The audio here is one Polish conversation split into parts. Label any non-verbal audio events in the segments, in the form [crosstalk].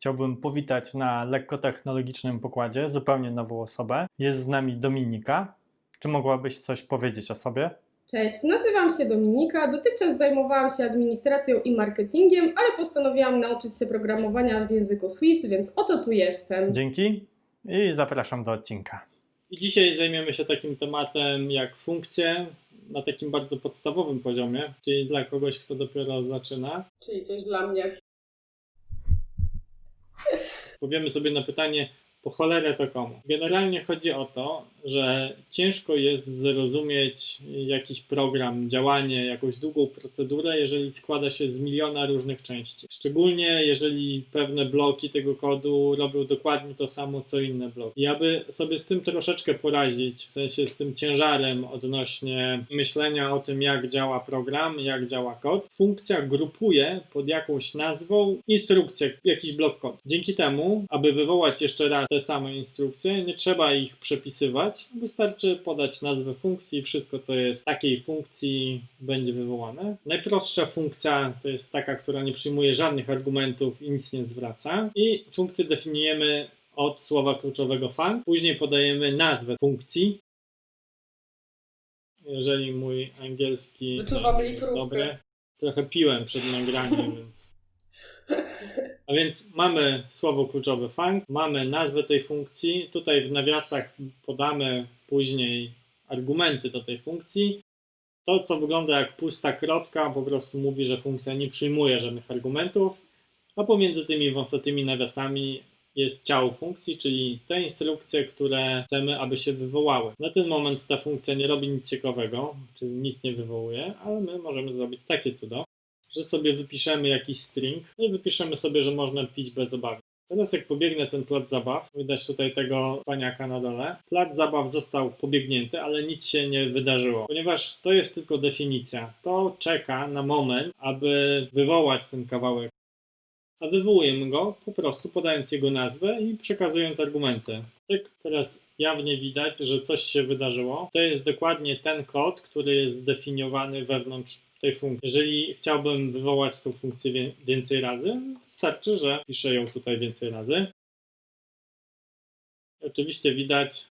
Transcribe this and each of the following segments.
Chciałbym powitać na lekkotechnologicznym pokładzie zupełnie nową osobę. Jest z nami Dominika. Czy mogłabyś coś powiedzieć o sobie? Cześć, nazywam się Dominika. Dotychczas zajmowałam się administracją i marketingiem, ale postanowiłam nauczyć się programowania w języku Swift, więc oto tu jestem. Dzięki i zapraszam do odcinka. I dzisiaj zajmiemy się takim tematem jak funkcje na takim bardzo podstawowym poziomie, czyli dla kogoś, kto dopiero zaczyna. Czyli coś dla mnie. Powiemy sobie na pytanie, po cholerę to komu? Generalnie chodzi o to, że ciężko jest zrozumieć jakiś program, działanie, jakąś długą procedurę, jeżeli składa się z miliona różnych części. Szczególnie jeżeli pewne bloki tego kodu robią dokładnie to samo, co inne bloki. I aby sobie z tym troszeczkę poradzić, w sensie z tym ciężarem odnośnie myślenia o tym, jak działa program, jak działa kod, funkcja grupuje pod jakąś nazwą instrukcję, jakiś blok kodu. Dzięki temu, aby wywołać jeszcze raz te same instrukcje, nie trzeba ich przepisywać, wystarczy podać nazwę funkcji i wszystko, co jest takiej funkcji, będzie wywołane. Najprostsza funkcja to jest taka, która nie przyjmuje żadnych argumentów i nic nie zwraca. I funkcję definiujemy od słowa kluczowego func. Później podajemy nazwę funkcji. Jeżeli mój angielski Wyczuwam jest dobry, trochę piłem przed nagraniem, [laughs] więc a więc mamy słowo kluczowe func, mamy nazwę tej funkcji. Tutaj w nawiasach podamy później argumenty do tej funkcji. To, co wygląda jak pusta krotka, po prostu mówi, że funkcja nie przyjmuje żadnych argumentów, a pomiędzy tymi wąsatymi nawiasami jest ciało funkcji, czyli te instrukcje, które chcemy, aby się wywołały. Na ten moment ta funkcja nie robi nic ciekawego, czyli nic nie wywołuje, ale my możemy zrobić takie cudo że sobie wypiszemy jakiś string i wypiszemy sobie, że można pić bez obawy. Teraz jak pobiegnę ten plac zabaw, widać tutaj tego paniaka na dole, plac zabaw został pobiegnięty, ale nic się nie wydarzyło, ponieważ to jest tylko definicja. To czeka na moment, aby wywołać ten kawałek. A wywołujemy go po prostu podając jego nazwę i przekazując argumenty. Tak teraz jawnie widać, że coś się wydarzyło. To jest dokładnie ten kod, który jest zdefiniowany wewnątrz tej funkcji. Jeżeli chciałbym wywołać tą funkcję więcej razy, wystarczy, że piszę ją tutaj więcej razy. Oczywiście widać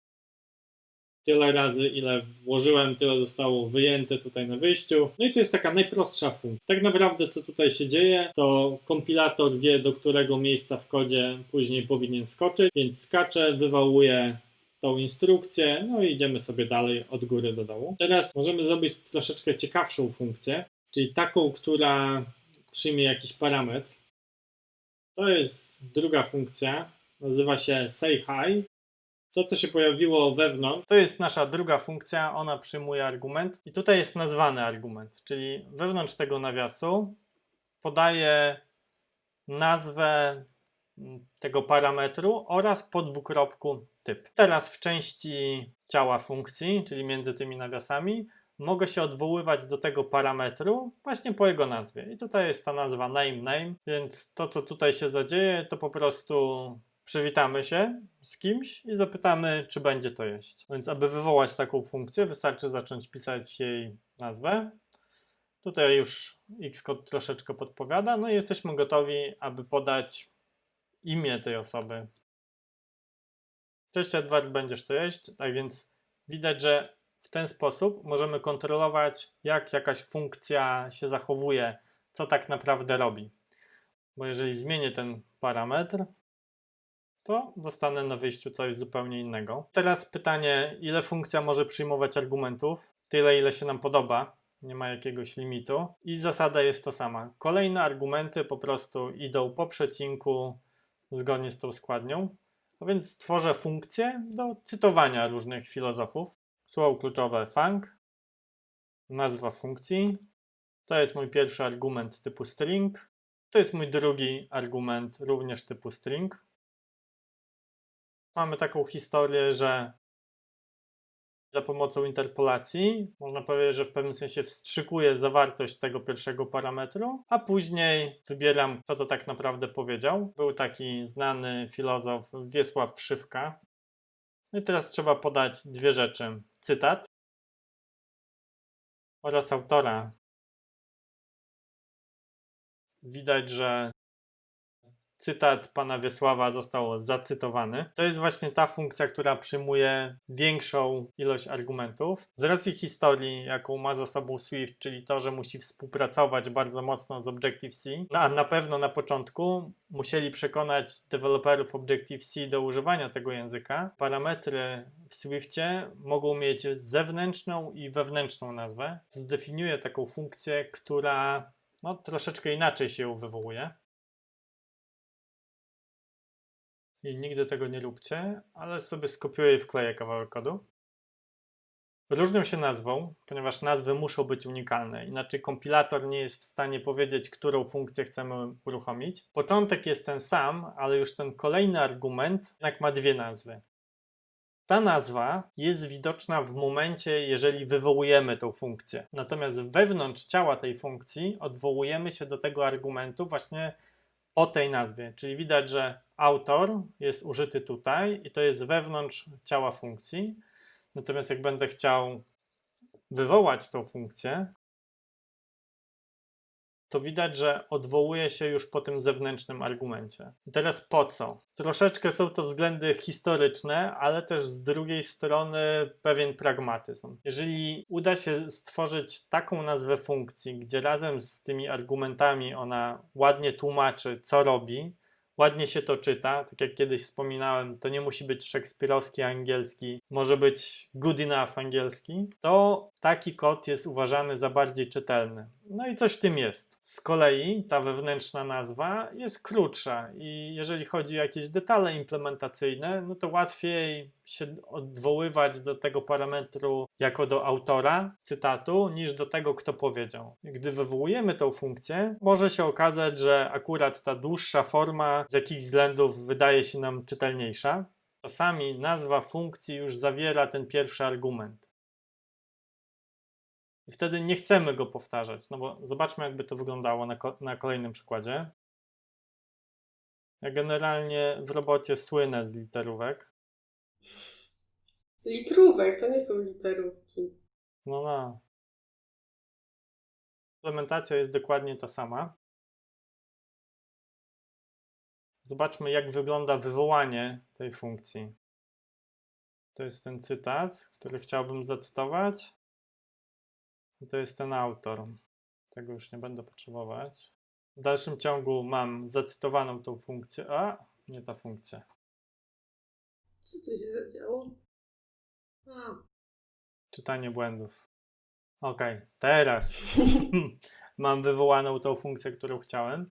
tyle razy, ile włożyłem, tyle zostało wyjęte tutaj na wyjściu. No i to jest taka najprostsza funkcja. Tak naprawdę co tutaj się dzieje, to kompilator wie, do którego miejsca w kodzie później powinien skoczyć, więc skacze, wywołuje tą instrukcję, no i idziemy sobie dalej od góry do dołu. Teraz możemy zrobić troszeczkę ciekawszą funkcję, czyli taką, która przyjmie jakiś parametr. To jest druga funkcja, nazywa się say hi. To, co się pojawiło wewnątrz, To jest nasza druga funkcja, ona przyjmuje argument i tutaj jest nazwany argument, czyli wewnątrz tego nawiasu podaje nazwę tego parametru oraz po dwukropku typ. Teraz w części ciała funkcji, czyli między tymi nawiasami, mogę się odwoływać do tego parametru właśnie po jego nazwie. I tutaj jest ta nazwa name name, więc to co tutaj się zadzieje, to po prostu przywitamy się z kimś i zapytamy, czy będzie to jeść. Więc aby wywołać taką funkcję, wystarczy zacząć pisać jej nazwę. Tutaj już Xcode troszeczkę podpowiada, no i jesteśmy gotowi, aby podać imię tej osoby. Cześć Edward, będziesz to jeść? Tak więc widać, że w ten sposób możemy kontrolować, jak jakaś funkcja się zachowuje, co tak naprawdę robi. Bo jeżeli zmienię ten parametr, to dostanę na wyjściu coś zupełnie innego. Teraz pytanie, ile funkcja może przyjmować argumentów? Tyle, ile się nam podoba. Nie ma jakiegoś limitu. I zasada jest ta sama. Kolejne argumenty po prostu idą po przecinku zgodnie z tą składnią. A więc stworzę funkcję do cytowania różnych filozofów. Słowo kluczowe func, nazwa funkcji. To jest mój pierwszy argument typu string. To jest mój drugi argument również typu string. Mamy taką historię, że za pomocą interpolacji można powiedzieć, że w pewnym sensie wstrzykuję zawartość tego pierwszego parametru, a później wybieram, kto to tak naprawdę powiedział. Był taki znany filozof Wiesław Wszywka. No i teraz trzeba podać dwie rzeczy: cytat oraz autora. Widać, że cytat pana Wiesława został zacytowany. To jest właśnie ta funkcja, która przyjmuje większą ilość argumentów. Z racji historii, jaką ma za sobą Swift, czyli to, że musi współpracować bardzo mocno z Objective-C, no, a na pewno na początku musieli przekonać deweloperów Objective-C do używania tego języka. Parametry w Swiftie mogą mieć zewnętrzną i wewnętrzną nazwę. Zdefiniuję taką funkcję, która no, troszeczkę inaczej się wywołuje. I nigdy tego nie róbcie, ale sobie skopiuję i wkleję kawałek kodu. Różnią się nazwą, ponieważ nazwy muszą być unikalne, inaczej kompilator nie jest w stanie powiedzieć, którą funkcję chcemy uruchomić. Początek jest ten sam, ale już ten kolejny argument jednak ma dwie nazwy. Ta nazwa jest widoczna w momencie, jeżeli wywołujemy tą funkcję. Natomiast wewnątrz ciała tej funkcji odwołujemy się do tego argumentu właśnie o tej nazwie. Czyli widać, że autor jest użyty tutaj i to jest wewnątrz ciała funkcji. Natomiast jak będę chciał wywołać tą funkcję, to widać, że odwołuje się już po tym zewnętrznym argumencie. I teraz po co? Troszeczkę są to względy historyczne, ale też z drugiej strony pewien pragmatyzm. Jeżeli uda się stworzyć taką nazwę funkcji, gdzie razem z tymi argumentami ona ładnie tłumaczy, co robi, ładnie się to czyta, tak jak kiedyś wspominałem, to nie musi być szekspirowski angielski, może być good enough angielski, to taki kod jest uważany za bardziej czytelny. No i coś w tym jest. Z kolei ta wewnętrzna nazwa jest krótsza i jeżeli chodzi o jakieś detale implementacyjne, no to łatwiej się odwoływać do tego parametru jako do autora cytatu, niż do tego, kto powiedział. Gdy wywołujemy tą funkcję, może się okazać, że akurat ta dłuższa forma z jakichś względów wydaje się nam czytelniejsza. Czasami nazwa funkcji już zawiera ten pierwszy argument. I wtedy nie chcemy go powtarzać. No bo zobaczmy, jakby to wyglądało na, ko- na kolejnym przykładzie. Ja generalnie w robocie słynę z literówek. Litrówek, to nie są literówki. No, no. Implementacja jest dokładnie ta sama. Zobaczmy, jak wygląda wywołanie tej funkcji. To jest ten cytat, który chciałbym zacytować. I to jest ten autor. Tego już nie będę potrzebować. W dalszym ciągu mam zacytowaną tą funkcję. A, nie ta funkcja. Co tu się zadziało? A, Czytanie błędów. Ok, teraz [laughs] [laughs] mam wywołaną tą funkcję, którą chciałem.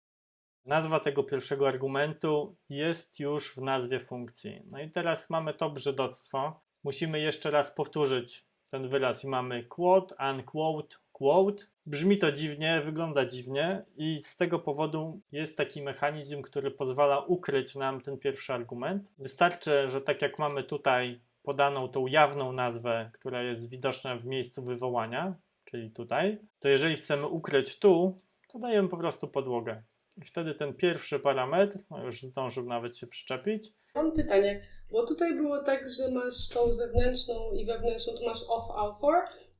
Nazwa tego pierwszego argumentu jest już w nazwie funkcji. No i teraz mamy to brzydoctwo. Musimy jeszcze raz powtórzyć ten wyraz i mamy quote, unquote, quote. Brzmi to dziwnie, wygląda dziwnie i z tego powodu jest taki mechanizm, który pozwala ukryć nam ten pierwszy argument. Wystarczy, że tak jak mamy tutaj podaną tą jawną nazwę, która jest widoczna w miejscu wywołania, czyli tutaj, to jeżeli chcemy ukryć tu, to dajemy po prostu podłogę. I wtedy ten pierwszy parametr, no już zdążył nawet się przyczepić, Mam pytanie, bo tutaj było tak, że masz tą zewnętrzną i wewnętrzną, tu masz off author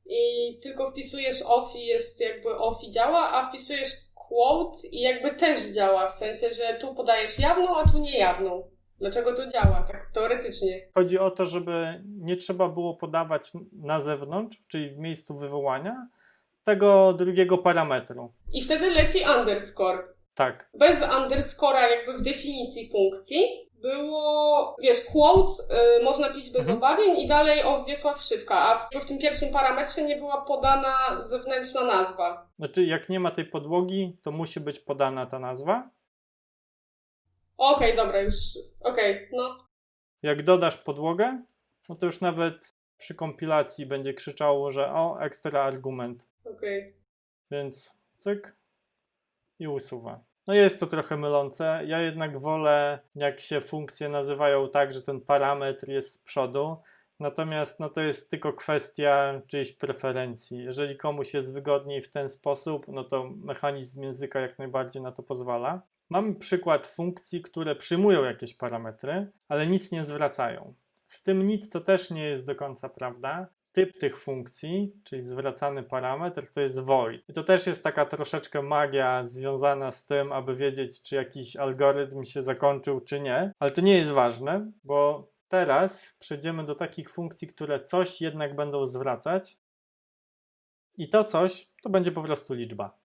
i tylko wpisujesz off i jest jakby off i działa, a wpisujesz quote i jakby też działa, w sensie, że tu podajesz jawną, a tu niejawną. Dlaczego to działa, tak teoretycznie? Chodzi o to, żeby nie trzeba było podawać na zewnątrz, czyli w miejscu wywołania, tego drugiego parametru. I wtedy leci underscore. Tak, Bez underscora jakby w definicji funkcji było, wiesz, quote y, można pić bez Mhm. obawień i dalej o Wiesław Szywka, a w, w tym pierwszym parametrze nie była podana zewnętrzna nazwa. znaczy jak nie ma tej podłogi, to musi być podana ta nazwa. Okej, dobra, już, okej, no. Jak dodasz podłogę, no to już nawet przy kompilacji będzie krzyczało, że o, ekstra argument. Okej. Więc cyk i usuwa. No jest to trochę mylące. Ja jednak wolę, jak się funkcje nazywają tak, że ten parametr jest z przodu. Natomiast no to jest tylko kwestia czyjejś preferencji. Jeżeli komuś jest wygodniej w ten sposób, no to mechanizm języka jak najbardziej na to pozwala. Mamy przykład funkcji, które przyjmują jakieś parametry, ale nic nie zwracają. Z tym nic to też nie jest do końca prawda, typ tych funkcji, czyli zwracany parametr, to jest void. I to też jest taka troszeczkę magia związana z tym, aby wiedzieć, czy jakiś algorytm się zakończył, czy nie. Ale to nie jest ważne, bo teraz przejdziemy do takich funkcji, które coś jednak będą zwracać. I to coś to będzie po prostu liczba.